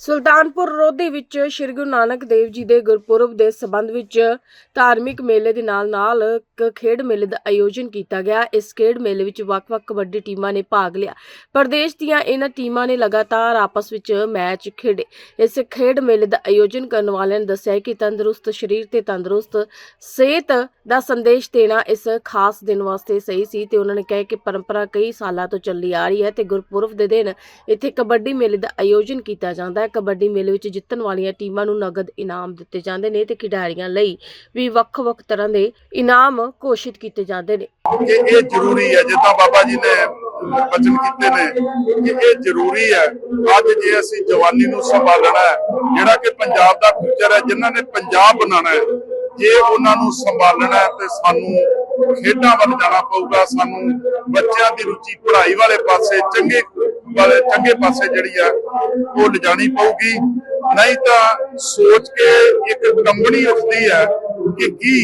ਸੁਲਤਾਨਪੁਰ ਲੋਧੀ ਵਿੱਚ ਸ੍ਰੀ ਗੁਰੂ ਨਾਨਕ ਦੇਵ ਜੀ ਦੇ ਗੁਰਪੁਰਬ ਦੇ ਸਬੰਧ ਵਿੱਚ ਧਾਰਮਿਕ ਮੇਲੇ ਦੇ ਨਾਲ-ਨਾਲ ਇੱਕ ਖੇਡ ਮੇਲੇ ਦਾ ਆਯੋਜਨ ਕੀਤਾ ਗਿਆ। ਇਸ ਖੇਡ ਮੇਲੇ ਵਿੱਚ ਵੱਖ-ਵੱਖ ਕਬੱਡੀ ਟੀਮਾਂ ਨੇ ਭਾਗ ਲਿਆ। ਪ੍ਰਦੇਸ਼ ਦੀਆਂ ਇਹਨਾਂ ਟੀਮਾਂ ਨੇ ਲਗਾਤਾਰ ਆਪਸ ਵਿੱਚ ਮੈਚ ਖੇਡੇ। ਇਸ ਖੇਡ ਮੇਲੇ ਦਾ ਆਯੋਜਨ ਕਰਨ ਵਾਲਿਆਂ ਨੇ ਦੱਸਿਆ ਕਿ ਤੰਦਰੁਸਤ ਸਰੀਰ ਤੇ ਤੰਦਰੁਸਤ ਸਿਹਤ ਦਾ ਸੰਦੇਸ਼ ਦੇਣਾ ਇਸ ਖਾਸ ਦਿਨ ਵਾਸਤੇ ਸਹੀ ਸੀ ਤੇ ਉਹਨਾਂ ਨੇ ਕਿਹਾ ਕਿ ਪਰੰਪਰਾ ਕਈ ਸਾਲਾਂ ਤੋਂ ਚੱਲੀ ਆ ਰਹੀ ਹੈ ਤੇ ਗੁਰਪੁਰਬ ਦੇ ਦਿਨ ਇੱਥੇ ਕਬੱਡੀ ਮੇਲੇ ਦਾ ਆਯੋਜਨ ਕੀਤਾ ਜਾਂਦਾ ਹੈ। ਕਬੱਡੀ ਮੇਲੇ ਵਿੱਚ ਜਿੱਤਣ ਵਾਲੀਆਂ ਟੀਮਾਂ ਨੂੰ ਨਗਦ ਇਨਾਮ ਦਿੱਤੇ ਜਾਂਦੇ ਨੇ ਤੇ ਖਿਡਾਰੀਆਂ ਲਈ ਵੀ ਵੱਖ-ਵੱਖ ਤਰ੍ਹਾਂ ਦੇ ਇਨਾਮ ਘੋਸ਼ਿਤ ਕੀਤੇ ਜਾਂਦੇ ਨੇ। ਇਹ ਜ਼ਰੂਰੀ ਹੈ, ਜਿੱਦਾਂ ਬਾਬਾ ਜੀ ਨੇ ਬਚਨ ਕੀਤੇ ਨੇ ਕਿ ਇਹ ਜ਼ਰੂਰੀ ਹੈ, ਅੱਜ ਜੇ ਅਸੀਂ ਜਵਾਨੀ ਨੂੰ ਸੰਭਾਲਣਾ ਹੈ, ਜਿਹੜਾ ਕਿ ਪੰਜਾਬ ਦਾ ਫਿਊਚਰ ਹੈ, ਜਿਨ੍ਹਾਂ ਨੇ ਪੰਜਾਬ ਬਣਾਉਣਾ ਹੈ, ਜੇ ਉਹਨਾਂ ਨੂੰ ਸੰਭਾਲਣਾ ਹੈ ਤੇ ਸਾਨੂੰ ਖੇਡਾਂ ਵੱਲ ਜਾਣਾ ਪਊਗਾ, ਸਾਨੂੰ ਬੱਚਿਆਂ ਦੀ ਰੁਚੀ ਪੜ੍ਹਾਈ ਵਾਲੇ ਪਾਸੇ ਚੰਗੇ ਵਾਲੇ ਚੰਗੇ ਪਾਸੇ ਜਿਹੜੀ ਆ, ਉਹ ਲਿਜਾਣੀ ਪਊਗੀ। ਨਹੀਂ ਤਾਂ ਸੋਚ ਕੇ ਇੱਕ ਕੰਬਣੀ ਉੱਠਦੀ ਹੈ ਕਿ ਕੀ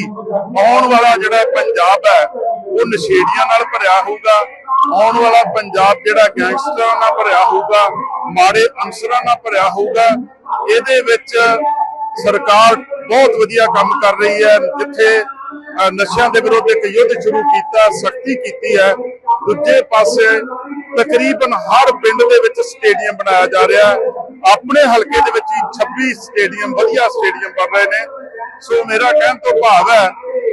ਆਉਣ ਵਾਲਾ ਜਿਹੜਾ ਪੰਜਾਬ ਹੈ, ਉਹ ਨਸ਼ੇੜੀਆਂ ਨਾਲ ਭਰਿਆ ਹੋਊਗਾ। ਆਉਣ ਵਾਲਾ ਪੰਜਾਬ ਜਿਹੜਾ ਗੈਂਗਸਟਰਾਂ ਨਾਲ ਭਰਿਆ ਹੋਊਗਾ, ਮਾੜੇ ਅਨਸਰਾਂ ਨਾਲ ਭਰਿਆ ਹੋਊਗਾ। ਇਹਦੇ ਵਿੱਚ ਸਰਕਾਰ ਬਹੁਤ ਵਧੀਆ ਕੰਮ ਕਰ ਰਹੀ ਹੈ। ਜਿੱਥੇ ਨਸ਼ਿਆਂ ਦੇ ਵਿਰੁੱਧ ਇੱਕ ਯੁੱਧ ਸ਼ੁਰੂ ਕੀਤਾ, ਸਖਤੀ ਕੀਤੀ ਹੈ। ਦੂਜੇ ਪਾਸੇ ਤਕਰੀਬਨ ਹਰ ਪਿੰਡ ਦੇ ਵਿੱਚ ਸਟੇਡੀਅਮ ਬਣਾਇਆ ਜਾ ਰਿਹਾ ਆਪਣੇ ਹਲਕੇ ਦੇ ਵਿੱਚ ਹੀ 26 ਸਟੇਡੀਅਮ, ਵਧੀਆ ਸਟੇਡੀਅਮ ਬਣ ਰਹੇ ਨੇ। ਸੋ ਮੇਰਾ ਕਹਿਣ ਤੋਂ ਭਾਵ ਹੈ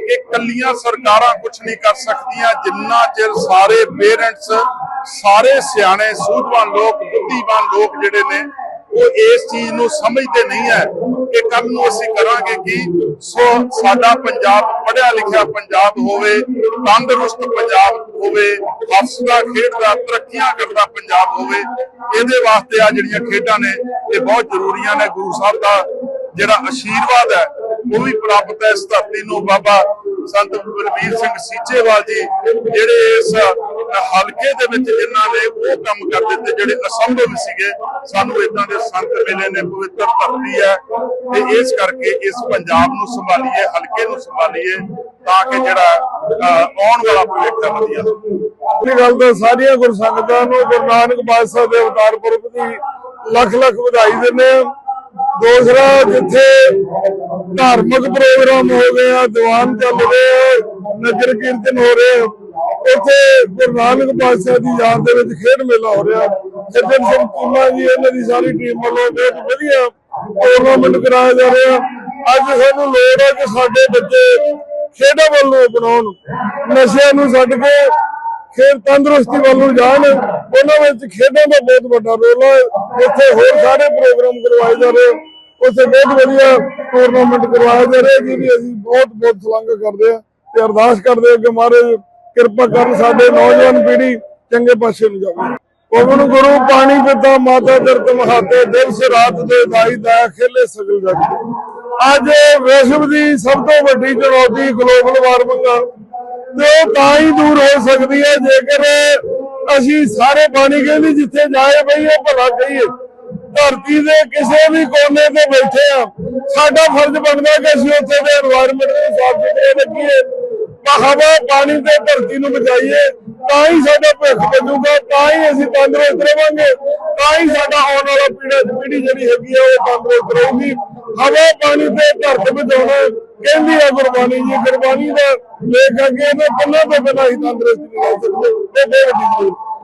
ਕਿ ਕੱਲੀਆਂ ਸਰਕਾਰਾਂ ਕੁਝ ਨਹੀਂ ਕਰ ਸਕਦੀਆਂ। ਜਿੰਨਾ ਚਿਰ ਸਾਰੇ ਪੇਰੈਂਟਸ, ਸਾਰੇ ਸਿਆਣੇ, ਸੂਝਵਾਨ ਲੋਕ, ਬੁੱਧੀਮਾਨ ਲੋਕ ਜਿਹੜੇ ਨੇ, ਉਹ ਇਸ ਚੀਜ਼ ਨੂੰ ਸਮਝਦੇ ਨਹੀਂ ਹੈ ਕਿ ਕੱਲ ਨੂੰ ਅਸੀਂ ਕਰਾਂਗੇ ਕੀ। ਸੋ ਸਾਡਾ ਪੰਜਾਬ ਪੜ੍ਹਿਆ ਲਿਖਿਆ ਪੰਜਾਬ ਹੋਵੇ, ਤੰਦਰੁਸਤ ਪੰਜਾਬ ਹੋਵੇ ਹੱਸਦਾ ਖੇਡਦਾ ਤਰੱਕੀਆਂ ਕਰਦਾ ਪੰਜਾਬ ਹੋਵੇ, ਇਹਦੇ ਵਾਸਤੇ ਆ ਜਿਹੜੀਆਂ ਖੇਡਾਂ ਨੇ, ਇਹ ਬਹੁਤ ਜ਼ਰੂਰੀਆਂ ਨੇ ਗੁਰੂ ਸਾਹਿਬ ਦਾ ਜਿਹੜਾ ਆਸ਼ੀਰਵਾਦ ਹੈ, ਉਹ ਵੀ ਪ੍ਰਾਪਤ ਹੈ ਇਸ ਧਰਤੀ ਨੂੰ। ਬਾਬਾ ਸੰਤ ਬਲਬੀਰ ਸਿੰਘ ਸੀਚੇਵਾਲ ਜੀ ਜਿਹੜੇ ਇਸ ਹਲਕੇ ਦੇ ਵਿੱਚ ਇਹਨਾਂ ਨੇ ਉਹ ਕੰਮ ਕਰ ਦਿੱਤੇ ਜਿਹੜੇ ਅਸੰਭਵ ਸੀਗੇ। ਸਾਨੂੰ ਇਦਾਂ ਦੇ ਸੰਤ ਮਿਲੇ ਨੇ, ਪਵਿੱਤਰ ਧਰਤੀ ਹੈ ਤੇ ਇਸ ਕਰਕੇ ਇਸ ਪੰਜਾਬ ਨੂੰ ਸੰਭਾਲੀਏ, ਹਲਕੇ ਨੂੰ ਸੰਭਾਲੀਏ ਤਾਂ ਕਿ ਜਿਹੜਾ ਆਉਣ ਵਾਲਾ ਭਵਿੱਖ ਹੈ ਵਧੀਆ ਇਹ ਗੱਲ ਤਾਂ ਸਾਰੀਆਂ ਗੁਰਸੰਗਤਾਂ ਨੂੰ ਗੁਰੂ ਨਾਨਕ ਪਾਤਸ਼ਾਹ ਦੇ ਅਵਤਾਰ ਪੁਰਬ ਦੀ ਲੱਖ ਲੱਖ ਵਧਾਈ ਦਿੰਦੇ ਹਾਂ। ਦੂਸਰਾ, ਜਿੱਥੇ ਧਾਰਮਿਕ ਪ੍ਰੋਗਰਾਮ ਹੋ ਗਏ ਆ, ਦੀਵਾਨ ਚੱਲ ਰਹੇ ਨਜ਼ਰ ਕੀਰਤਨ ਹੋ ਰਹੇ ਆ ਉੱਥੇ ਗੁਰੂ ਨਾਨਕ ਪਾਤਸ਼ਾਹ ਦੀ ਯਾਦ ਦੇ ਵਿੱਚ ਖੇਡ ਮੇਲਾ ਹੋ ਰਿਹਾ। ਸੱਜਣ ਸਿੰਘ ਚੀਮਾ ਜੀ, ਇਹਨਾਂ ਦੀ ਸਾਰੀ ਟੀਮ ਵੱਲੋਂ ਬਹੁਤ ਵਧੀਆ ਟੂਰਨਾਮੈਂਟ ਕਰਾਇਆ ਜਾ ਰਿਹਾ। ਅੱਜ ਸਾਨੂੰ ਲੋੜ ਹੈ ਕਿ ਸਾਡੇ ਬੱਚੇ ਖੇਡਾਂ ਵੱਲ ਨੂੰ ਅਪਣਾਉਣ, ਨਸ਼ਿਆਂ ਨੂੰ ਛੱਡ ਕੇ ਖੇਡ ਤੰਦਰੁਸਤੀ ਵੱਲ ਨੂੰ ਜਾਣ। ਉਹਨਾਂ ਵਿੱਚ ਖੇਡਾਂ ਦਾ ਬਹੁਤ ਵੱਡਾ ਰੋਲ ਹੈ ਉੱਥੇ ਹੋਰ ਸਾਰੇ ਪ੍ਰੋਗਰਾਮ ਕਰਵਾਏ ਜਾ ਰਹੇ। ਉੱਥੇ ਬਹੁਤ ਵਧੀਆ ਟੂਰਨਾਮੈਂਟ ਕਰਵਾਇਆ ਜਾ ਰਿਹਾ, ਜਿਹਦੀ ਅਸੀਂ ਬਹੁਤ ਬਹੁਤ ਸ਼ਲਾਘਾ ਕਰਦੇ ਹਾਂ ਤੇ ਅਰਦਾਸ ਕਰਦੇ ਹਾਂ ਕਿ ਮਹਾਰਾਜ ਕਿਰਪਾ ਕਰਨ ਸਾਡੇ ਨੌਜਵਾਨ ਪੀੜ੍ਹੀ ਚੰਗੇ ਪਾਸੇ ਨੂੰ ਜਾਵੇ। ਪਵਨ ਗੁਰੂ ਪਾਣੀ ਪਿਤਾ ਮਾਤਾ ਦਰਤ ਮਹਾਤੇ ਦਿਨ ਰਾਤ ਦੇ ਦਾਈ ਦਾ ਖੇਲੇ ਸਗਲ ਜਗ ਅੱਜ ਵਿਸ਼ਵ ਦੀ ਸਭ ਤੋਂ ਵੱਡੀ ਚੁਣੌਤੀ ਗਲੋਬਲ ਵਾਰਮਿੰਗ ਆ। ਤੇ ਤਾਂ ਹੀ ਦੂਰ ਹੋ ਸਕਦੀ ਹੈ ਜੇਕਰ ਅਸੀਂ ਸਾਰੇ ਪਾਣੀ ਕਹਿੰਦੇ ਜਿੱਥੇ ਜਾਏ ਬਈ ਉਹ ਭਲਾ ਕਹੀਏ। ਧਰਤੀ ਦੇ ਕਿਸੇ ਵੀ ਕੋਨੇ ਤੇ ਬੈਠੇ ਆ। ਸਾਡਾ ਫਰਜ਼ ਬਣਦਾ ਕਿ ਅਸੀਂ ਉੱਥੇ ਦੇ এনवायरमेंट ਨੂੰ ਸਾਫ਼ ਸੁਥਰੇ ਰੱਖੀਏ। ਹਵਾ ਪਾਣੀ ਤੇ ਧਰਤੀ ਨੂੰ ਬਚਾਈਏ, ਤਾਂ ਹੀ ਸਾਡਾ ਭਵਿੱਖ ਬਣੂਗਾ ਤਾਂ ਹੀ ਅਸੀਂ ਤੰਦਰੁਸਤ ਰਵਾਂਗੇ, ਤਾਂ ਹੀ ਸਾਡਾ ਆਉਣ ਵਾਲਾ ਪੀੜਾ ਪੀੜੀ ਜਿਹੜੀ ਹੈਗੀ ਆ, ਉਹ ਤੰਦਰੁਸਤ ਰਹੂਗੀ। ਹਵਾ, ਪਾਣੀ ਤੇ ਧਰਤ ਬਚਾਉਣਾ ਕਹਿੰਦੀ ਆ ਗੁਰਬਾਣੀ ਜੀ, ਗੁਰਬਾਣੀ ਦਾ ਲੇਖ ਅੱਗੇ ਇਹਨਾਂ ਕੰਨਾਂ ਤੋਂ ਬਿਨਾਂ ਹੀ ਤੰਦਰੁਸਤ ਨਹੀਂ ਰਹਿ ਸਕਦੇ, ਇਹ ਬਹੁਤ